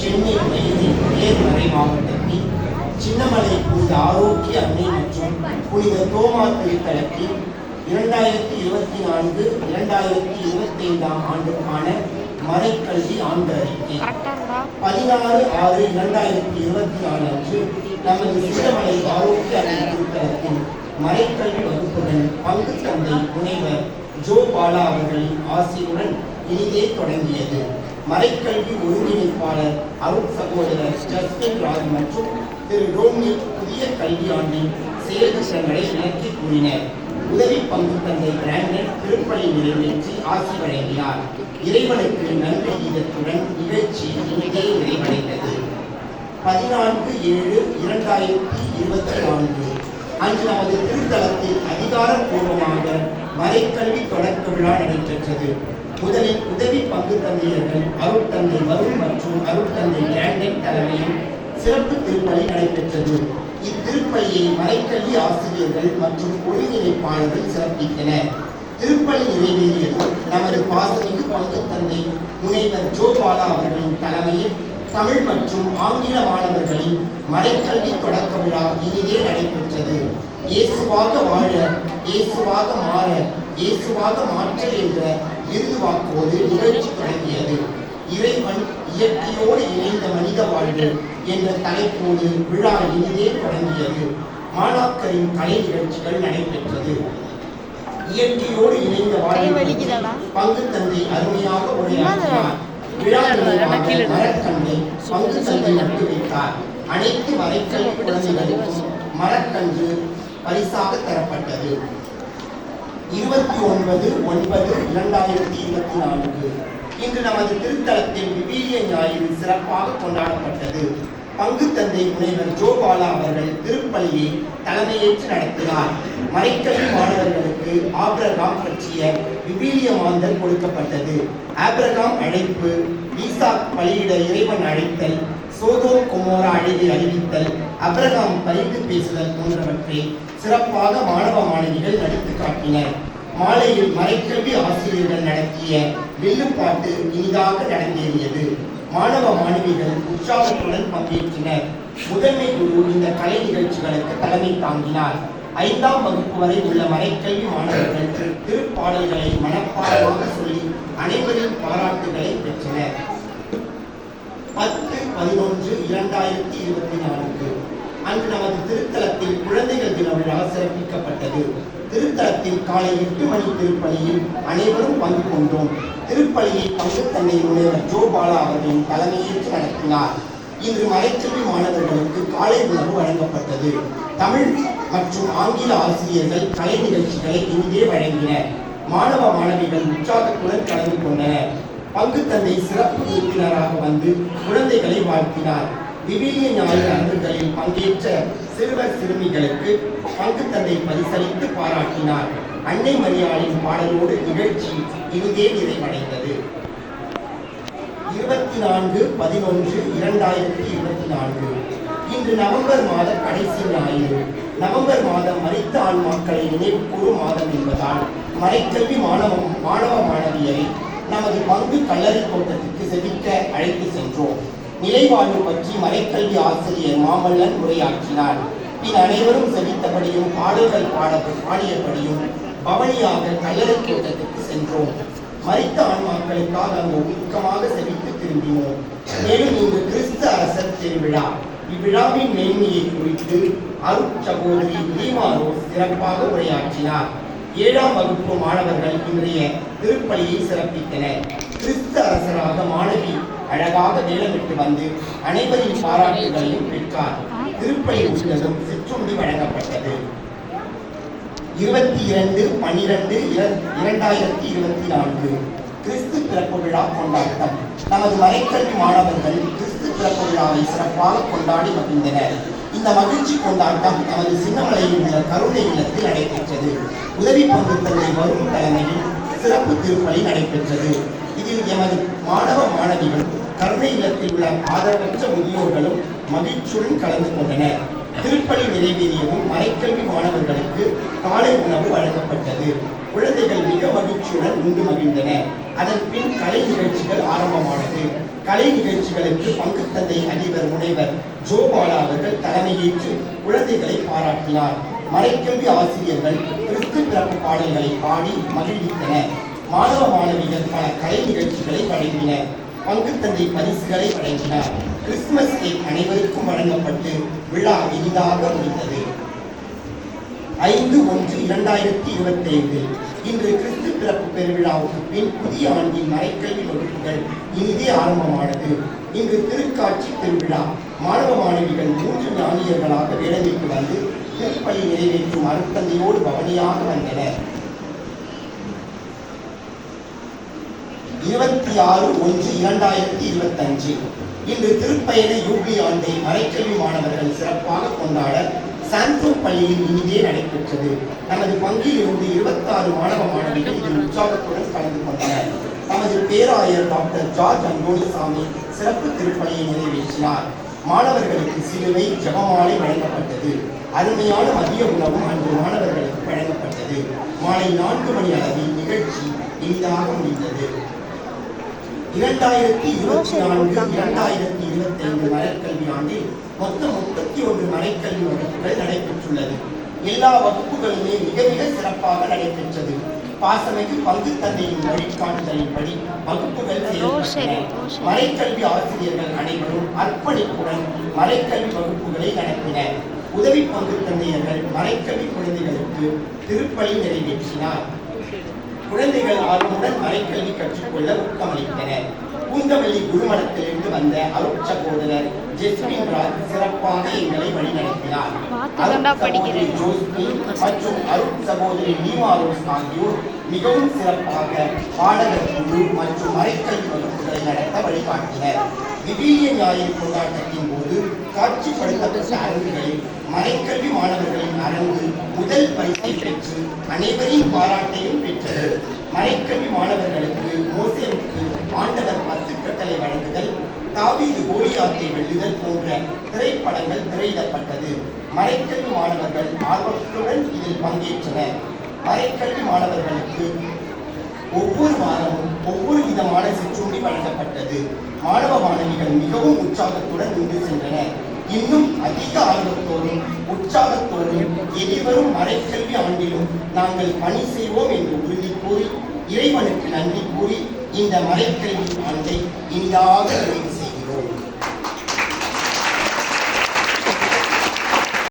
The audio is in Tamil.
சென்னை மையத்தின் நேர்மறை மாவட்டத்தில் சின்னமலை புனித ஆரோக்கிய அன்னை மற்றும் புனித தோமா திருத்தலத்தில் இரண்டாயிரத்தி இருபத்தி நான்கு இரண்டாயிரத்தி இருபத்தி ஐந்தாம் ஆண்டுக்கான மறைக்கல்வி ஆண்டு அறிக்கை பதினாறு ஆறு இரண்டாயிரத்தி இருபத்தி நாலு அன்று நமது சின்னமலை ஆரோக்கிய அன்னை திருத்தலத்தின் மறைக்கல்வி வகுப்புடன் பங்கு தந்தை முனைவர் ஜோ பாலா அவர்களின் ஆசியுடன் இனிதே தொடங்கியது. மறைக்கல்வி ஒருங்கிணைப்பாளர் அருண் சகோதரர் ஜஸ்டின் ராஜ் மற்றும் திரு ரோமி புதிய கல்வியாண்டின் செயல் திட்டங்களை விளக்கி கூறினர். உதவி பங்கு தந்தை பிராண்டன் திருப்பணி நிறைவேற்றி ஆசி வழங்கினார். இறைவனுக்கு நன்றி. கீதத்துடன் நிகழ்ச்சி இனிதே நிறைவடைந்தது. பதினான்கு ஏழு இரண்டாயிரத்தி இருபத்தி நான்கு. அன்று நமது திருத்தலத்தில் அதிகாரப்பூர்வமாக மறைக்கல்வி தொடக்க விழா நடைபெற்றது. முதலில் உதவி பங்கு தந்தையர்கள் அருட்தந்தை வருண் மற்றும் அருட்தந்தை கேண்டன் தலைமையில் சிறப்பு திருப்பலி நடைபெற்றது. இத்திருப்பலியை மறைக்கல்வி ஆசிரியர்கள் மற்றும் ஒருங்கிணைப்பாளர்கள் சிறப்பித்தனர். திருப்பலி நிறைவேறியதும் நமது பாசமிகு பங்கு தந்தை முனைவர் ஜோபாலா அவர்களின் தலைமையில் தமிழ் மற்றும் ஆங்கில மாணவர்களின் மறைக்கல்வி தொடக்க விழா இனிதே நடைபெற்றது. இயேசுவாக வாழ இயேசுவாக மாற இயேசுவாக மாற்ற என்ற வாக்கோடு நிகழ்ச்சி தொடங்கியது இறைவன் இயற்கையோடு இணைந்த மனித வாழ்வு என்ற தலைப்போடு விழா இனிதே தொடங்கியது. மாணாக்கரின் கலை நிகழ்ச்சிகள் நடைபெற்றது. இயற்கையோடு இணைந்த வாழ்வு பற்றி பங்கு தந்தை அருமையாக உரையாற்றினார். விழா நிறைவாக மரக்கன்றை பங்கு தந்தை நட்டு வைத்தார். அனைத்து மறைக்கல் குழந்தைகளுக்கும் மரக்கன்று பரிசாக தரப்பட்டது. இருபத்தி ஒன்பது ஒன்பது இரண்டாயிரத்தி இருபத்தி நான்கு. இன்று நமது திருத்தலத்தில் விவிலிய ஞாயிறு சிறப்பாக கொண்டாடப்பட்டது. பங்கு தந்தை முனைவர் ஜோபாலா அவர்கள் திருப்பலியை தலைமையேற்று நடத்தினார். மறைக்கல்வி மாணவர்களுக்கு ஆபிரகாம் பற்றிய விவிலிய மாந்தல் கொடுக்கப்பட்டது. ஆபிரகாம் அழைப்பு ஈசாக் பலியிட இறைவன் அழைத்தல் சோதோ குமோரா அழகை அறிவித்தல் அப்ரகாம் பரிந்து பேசுதல் போன்றவற்றை சிறப்பாக மாணவ மாணவிகள் நடித்து காட்டினர். மாலையில் மறைக்கல்வி ஆசிரியர்கள் நடத்திய வில்லுப்பாட்டு இனிதாக நடந்தேறியது. மாணவ மாணவிகள் உற்சாகத்துடன் பங்கேற்றனர். முதன்மை குரு இந்த கலை நிகழ்ச்சிகளுக்கு தலைமை தாங்கினார். ஐந்தாம் வகுப்பு வரை உள்ள மறைக்கல்வி மாணவர்கள் திருப்பாடல்களை மனப்பாடமாக சொல்லி அனைவரின் பாராட்டுகளை பெற்றனர். பத்து பதினொன்று இரண்டாயிரத்தி இருபத்தி நான்கு. அன்று நமது திருத்தலத்தில் குழந்தைகள் தின விழா சிறப்பிக்கப்பட்டது. திருத்தலத்தில் காலை எட்டு மணி திருப்பலியில் அனைவரும் பங்கு கொண்டோம். திருப்பலியை பங்கு தந்தை முனைவர் ஜோ பாலா அவர்களின் தலைமையேற்று நடத்தினார். இன்று மலைக்கல்வி மாணவர்களுக்கு காலை உணவு வழங்கப்பட்டது. தமிழ் மற்றும் ஆங்கில ஆசிரியர்கள் கலை நிகழ்ச்சிகளை இங்கே வழங்கினர். மாணவ மாணவிகள் உற்சாகத்துடன் கலந்து கொண்டனர். பங்கு தந்தை சிறப்பு விருந்தினராக வந்து குழந்தைகளை வாழ்த்தினார். விவிலிய ஞாயிறு அன்புகளில் பங்கேற்ற சிறுவர் சிறுமிகளுக்கு பங்கு தந்தை பரிசளித்து பாராட்டினார். அன்னை மரியாளின் பாடலோடு நிகழ்ச்சி இங்கே நிறைவடைந்தது. இருபத்தி நான்கு பதினொன்று இரண்டாயிரத்தி இருபத்தி நான்கு இன்று நவம்பர் மாத கடைசி ஞாயிறு நவம்பர் மாதம் மறைத்த ஆன்மாக்களை நினைவு கூறும் மாதம் என்பதால் மறைக்கல்வி மாணவ மாணவ மாணவியரை நமது பங்கு கல்லறை தோட்டத்திற்கு செவிக்க அழைத்து சென்றோம். நிலைவாழ்வு பற்றி மறைக்கல்வி ஆசிரியர் மாமல்லன் உரையாற்றினார். பின் அனைவரும் செவித்தபடியும் பாடல்கள் பாட பாடியபடியும் பவனியாக கல்லறை தோட்டத்துக்கு சென்றோம். மறைத்த ஆன்மாக்களுக்காக அங்கு உருக்கமாக செவித்து திரும்பினோம். மேலும் இங்கு கிறிஸ்து அரசர் திருவிழா. இவ்விழாவின் மேன்மையை குறித்து அருட்சகோதரி சகோதரி சிறப்பாக உரையாற்றினார். ஏழாம் வகுப்பு மாணவர்கள் இன்றைய திருப்பலியை சிறப்பித்தனர். கிறிஸ்து அரசராக மாணவி அழகாக வேலமிட்டு வந்து அனைவரின் பாராட்டுகளையும் பெற்றார். திருப்பலி உள்ளதும் சிற்றுண்டி வழங்கப்பட்டது. இருபத்தி இரண்டு பன்னிரண்டு இரண்டாயிரத்தி இருபத்தி நான்கு கிறிஸ்து பிறப்பு விழா கொண்டாட்டம். நமது மறைக்கல்வி மாணவர்கள் கிறிஸ்து பிறப்பு விழாவை சிறப்பாக கொண்டாடி மகிழ்ந்தனர். இந்த மகிழ்ச்சி கொண்டாட்டம் நமது சின்னமலையில் உள்ள கருணை இல்லத்தில் நடைபெற்றது. உதவி பங்கு தந்தை வரும் தலைமையில் சிறப்பு திருப்பலி நடைபெற்றது. இதில் எமது மாணவ மாணவிகள் கருணை இல்லத்தில் உள்ள ஆதரவற்ற முதியோர்களும் மகிழ்ச்சியுடன் கலந்து கொண்டனர். திருப்பணி நிறைவேறியதும் மறைக்கல்வி மாணவர்களுக்கு காலை உணவு வழங்கப்பட்டது. குழந்தைகள் மிக மகிழ்ச்சியுடன் உண்டு மகிழ்ந்தன அதன் பின் கலை நிகழ்ச்சிகள் ஆரம்பமானது. கலை நிகழ்ச்சிகளுக்கு பங்கு தந்தை அதிபர் முனைவர் ஜோபாலா அவர்கள் தலைமையேற்று குழந்தைகளை பாராட்டினார். மறைக்கல்வி ஆசிரியர்கள் கிறிஸ்து பிறப்பு பாடல்களை பாடி மகிழ்வித்தனர். மாணவ மாணவிகள் பல கலை நிகழ்ச்சிகளை வழங்கினர். பங்குத்தந்தை பரிசுகளை வழங்கினார். கிறிஸ்துமஸ் கேக் அனைவருக்கும் வழங்கப்பட்டு விழா இனிதாக முடிந்தது. ஐந்து ஒன்று இரண்டாயிரத்தி இருபத்தி ஐந்து இன்று கிறிஸ்து பிறப்பு பெருவிழாவுக்கு பின் புதிய ஆண்டின் மறைக்கல்வி வகுப்புகள் இனிதே ஆரம்பமானது. இன்று திருக்காட்சி திருவிழா. மாணவ மாணவிகள் மூன்று ஞானியர்களாக வேலைக்கு வந்து திருப்பலி நிறைவேற்றும் அருத்தந்தையோடு பவனியாக வந்தனர். இருபத்தி ஆறு ஒன்று இரண்டாயிரத்தி இருபத்தஞ்சு. இன்று திருப்பயண யூபி ஆண்டை மறைக்கல்வி மாணவர்கள் சிறப்பாக கொண்டாட சாந்தோம் பள்ளியில் இங்கே நடைபெற்றது. நமது பங்கில் இருந்து இருபத்தாறு மாணவ மாணவிகள் இதில் உற்சாகத்துடன் கலந்து கொண்டனர். நமது பேராயர் டாக்டர் ஜார்ஜ் அந்தோணிசாமி சிறப்பு திருப்பணியை நிறைவேற்றினார். மாணவர்களுக்கு சிலுவை ஜபமாலை வழங்கப்பட்டது. அருமையான மதிய உணவும் அன்று மாணவர்களுக்கு வழங்கப்பட்டது. மாலை நான்கு மணி அளவில் நிகழ்ச்சி இனிதாக முடிந்தது. இரண்டாயிரத்தி இருபத்தி நான்கு இரண்டாயிரத்தி இருபத்தி ஐந்து மலைக்கல்வி ஆண்டில் மொத்தம் முப்பத்தி ஒன்று மலைக்கல்வி வகுப்புகள் நடைபெற்றுள்ளது. எல்லா வகுப்புகளுமே மிக மிக சிறப்பாக நடைபெற்றது. பாசமிகு பங்கு தந்தையின் வழிகாட்டுதலின்படி வகுப்புகள் செயல்பட்டன. மலைக்கல்வி ஆசிரியர்கள் அனைவரும் அர்ப்பணிப்புடன் மலைக்கல்வி வகுப்புகளை நடத்தினர். உதவி பங்கு தந்தையர்கள் மலைக்கல்வி குழந்தைகளுக்கு திருப்பலி நிறைவேற்றினார். குழந்தைகள் ஆர்வமுடன் மறைக்கல்வி கற்றுக்கொள்ள ஊக்கமளித்தனர். பூந்தமல்லி குருமணத்திலிருந்து வந்த அருட்சகோதரர் ஜெஸ்மின் ராஜ் சிறப்பாக எங்களை வழிநடத்தினார். மற்றும் அருட் சகோதரி நீமா ரோஸ் ஆகியோர் மிகவும் சிறப்பாக பாடகர் குழு மற்றும் மறைக்கல்வி வகுப்புகளை நடத்த வழிகாட்டினர். விவிலிய ஞாயிறு கொண்டாட்டத்தின் போது காட்சிப்படுத்தப்பட்ட அரங்குகளில் மறைக்கல்வி மாணவர்களின் அரங்கு அனைவரின் பாராட்டையும் பெற்றது. மறைக்கல்வி மாணவர்களுக்கு மோசேவுக்கு ஆண்டவர் பத்து கட்டளை வழங்குதல் தாவீது கோலியாத்தை வெல்லுதல் போன்ற திரைப்படங்கள் திரையிடப்பட்டது. மறைக்கல்வி மாணவர்கள் ஆர்வத்துடன் இதில் பங்கேற்றனர். மறைக்கல்வி மாணவர்களுக்கு ஒவ்வொரு வாரமும் ஒவ்வொரு விதமான சிற்றுண்டி வழங்கப்பட்டது. மாணவ மாணவிகள் மிகவும் உற்சாகத்துடன் நின்று சென்றனர். இன்னும் அதிக ஆர்வத்தோடும் உற்சாகத்தோடும் எதிர்வரும் மறைக்கல்வி ஆண்டிலும் நாங்கள் பணி செய்வோம் என்று உறுதி கூறி இறைவனுக்கு நன்றி கூறி இந்த மறைக்கல்வி ஆண்டை இனிதாக நிறைவு